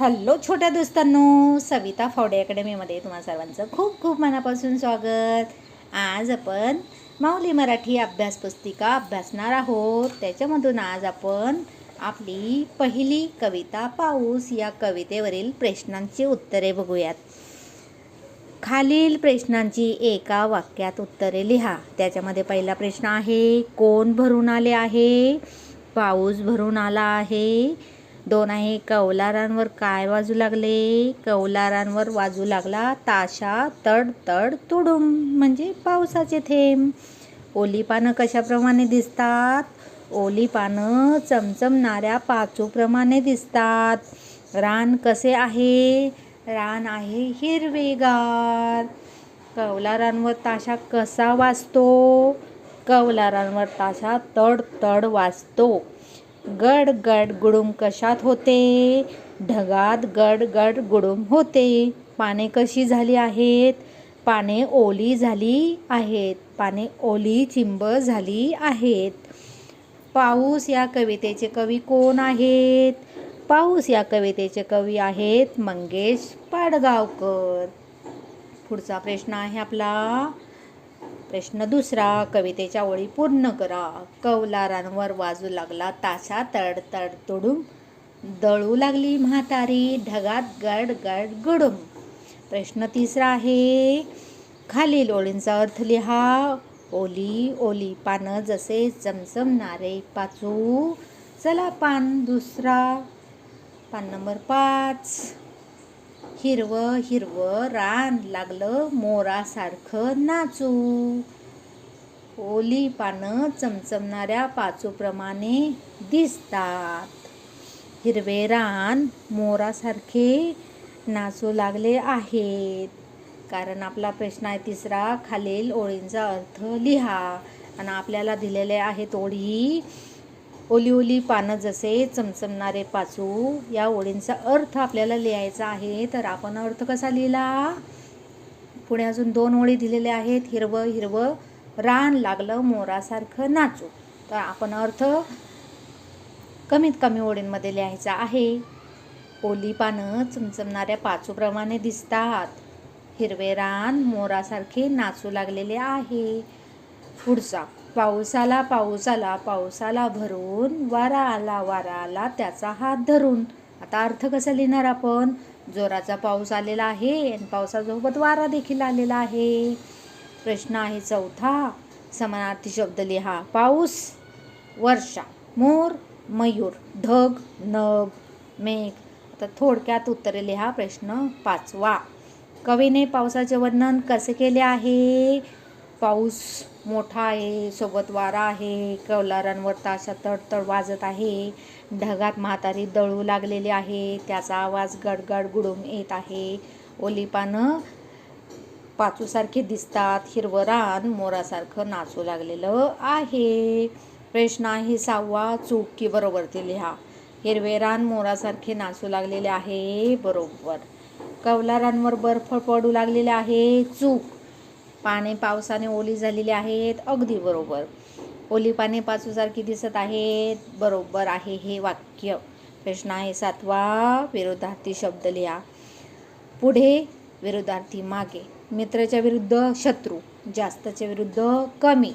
Hello छोट्या दोस्तांनो सविता फावडे अकॅडमीमध्ये तुम्हा सर्वांचं खूप खूप मनापासून स्वागत. आज आपण माऊली मराठी अभ्यास पुस्तिका अभ्यासणार आहोत. त्याच्यामधून आज आपण आपली पहिली कविता पाऊस या कवितेवरील प्रश्नांची उत्तरे बघूयात. खालील प्रश्नांची एका वाक्यात उत्तरे लिहा. त्याच्यामध्ये पहिला प्रश्न आहे कोण भरून आले आहे? पाऊस भरून आला आहे. दोन आहे. कौलारांवर काय वाजू लागले? कौलारांवर वाजू लागला ताशा तड तड तुडुम. म्हणजे पावसाचे थेंब. ओली पानं कशाप्रमाणे दिसतात? ओली पानं चमचमणाऱ्या पाचूप्रमाणे दिसतात. रान कसे आहे? रान आहे हिरवेगार. कौलारांवर ताशा कसा वाजतो? कौलारांवर ताशा तड तड वाजतो. गड गड गुडुम कशात होते? ढगात गड गड गुडुम होते. पाने कशी झाली आहेत? पाने ओली झाली आहेत. पाने ओली चिंब झाली आहेत. पाऊस या कवितेचे कवी कोण आहेत? पाऊस या कवितेचे कवी आहेत मंगेश पाडगावकर. पुढचा प्रश्न आहे आपला. प्रश्न दुसरा कवितेच्या ओळी पूर्ण करा. कौलारांवर वाजू लागला ताशा तडतड तुडूम दळू लागली म्हातारी ढगात गड गड गुडुम प्रश्न तिसरा आहे खालील ओळींचा अर्थ लिहा. ओली ओली पानं जसे चमचमणारे पाचू. चला पान दुसरा. पान नंबर पाच. हिरवं हिरवं रान लागलं मोरासारखं नाचू. ओली पानं चमचमणाऱ्या पाचूप्रमाणे दिसतात. हिरवे रान मोरासारखे नाचू लागले आहेत. कारण आपला प्रश्न आहे तिसरा खालील ओळींचा अर्थ लिहा. आणि आपल्याला दिलेले आहेत ओळी ओली ओली पानं जसे चमचमणारे पाचू या ओळींचा अर्थ आपल्याला लिहायचा आहे. तर आपण अर्थ कसा लिहिला? पुढे अजून दोन ओळी दिलेल्या आहेत. हिरवं हिरवं रान लागलं मोरासारखं नाचू. तर आपण अर्थ कमीत कमी ओळींमध्ये लिहायचा आहे. ओली पानं चमचमणाऱ्या पाचूप्रमाणे दिसतात. हिरवे रान मोरासारखे नाचू लागलेले आहे. पुढचा पाऊसाला पाऊसाला पावसाला भरून वारा आला वारा आला त्याचा हात धरून. आता अर्थ कसा लिहिणार आपण? जोराचा पाऊस आलेला आहे आणि पावसासोबत वारा देखील आलेला आहे. प्रश्न आहे चौथा. समानार्थी शब्द लिहा. पाऊस वर्षा मोर मयूर ढग नभ मेघ. आता थोडक्यात उत्तरे लिहा. प्रश्न पाचवा. कवीने पावसाचे वर्णन कसे केले आहे? पाऊस मोठा आहे सोबत वारा आहे कौलारांवर ताशा तडतड वाजत आहे. ढगात म्हातारी दळू लागलेली आहे त्याचा आवाज गडगड गुडूम येत आहे. ओली पानं पाचूसारखे दिसतात हिरवं रान मोरासारखं नाचू लागलेलं आहे. प्रश्न आहे सहावा चूक की बरोबर ते लिहा. हिरवे रान मोरासारखे नाचू लागलेले आहे बरोबर. कौलारांवर बर्फ पडू लागलेले आहे चूक. पाने पावसाने ओली झालेली आहेत अगदी बरोबर. ओली पाने पाचूसारखी दिसत आहेत बरोबर आहे हे वाक्य. प्रश्न आहे सातवा विरोधार्थी शब्द लिहा. पुढे विरोधार्थी मागे. मित्राच्या विरुद्ध शत्रू जास्तच्या विरुद्ध कमी.